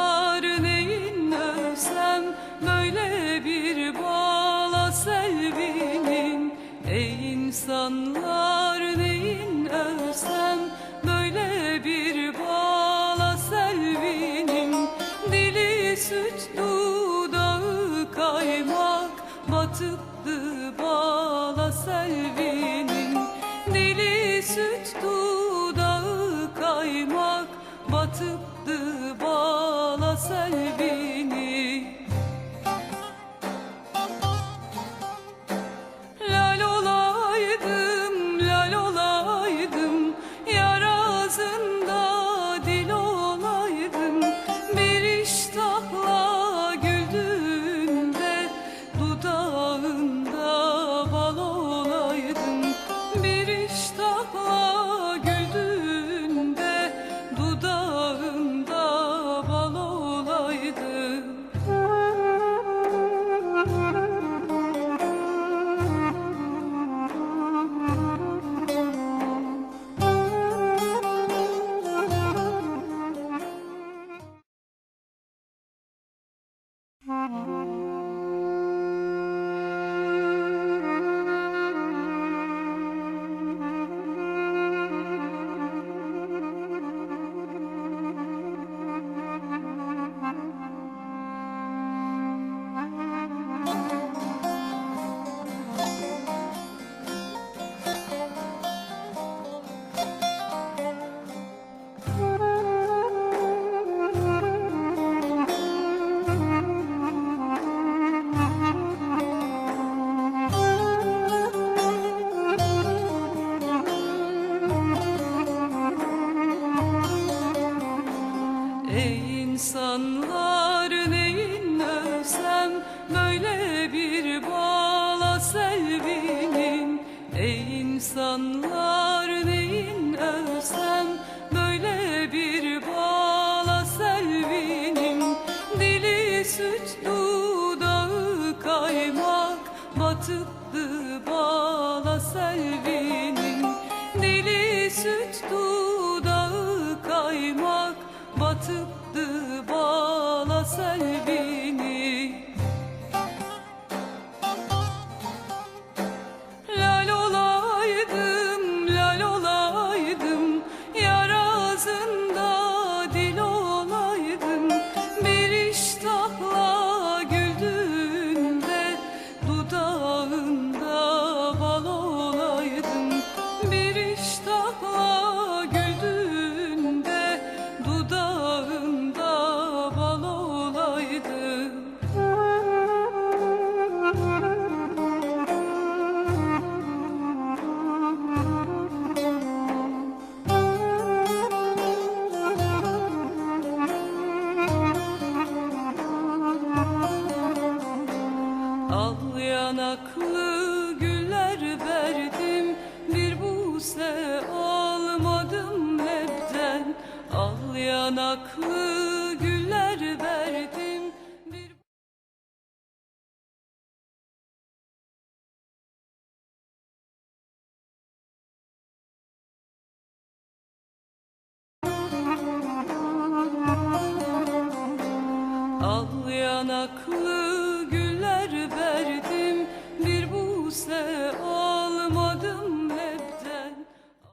insanlar neyin ölsem böyle bir selvinin Ey insanlar neyin ölsem böyle bir selvinin Dili süt dudağı kaymak batıktı selvinin Dili süt dudağı kaymak batıktı bağla selvini Ey insanlar neyin ölsem böyle bir bağla selvinin Ey insanlar neyin ölsem böyle bir bağla selvinin Dili süt dudağı kaymak batıktı bağla selvinin Dili süt dudağı batıktı bağla Al yanaklı güller verdim Bir buse almadım hepten. Al yanaklı güller verdim Al yanaklı ömürler verdim bir buse alma.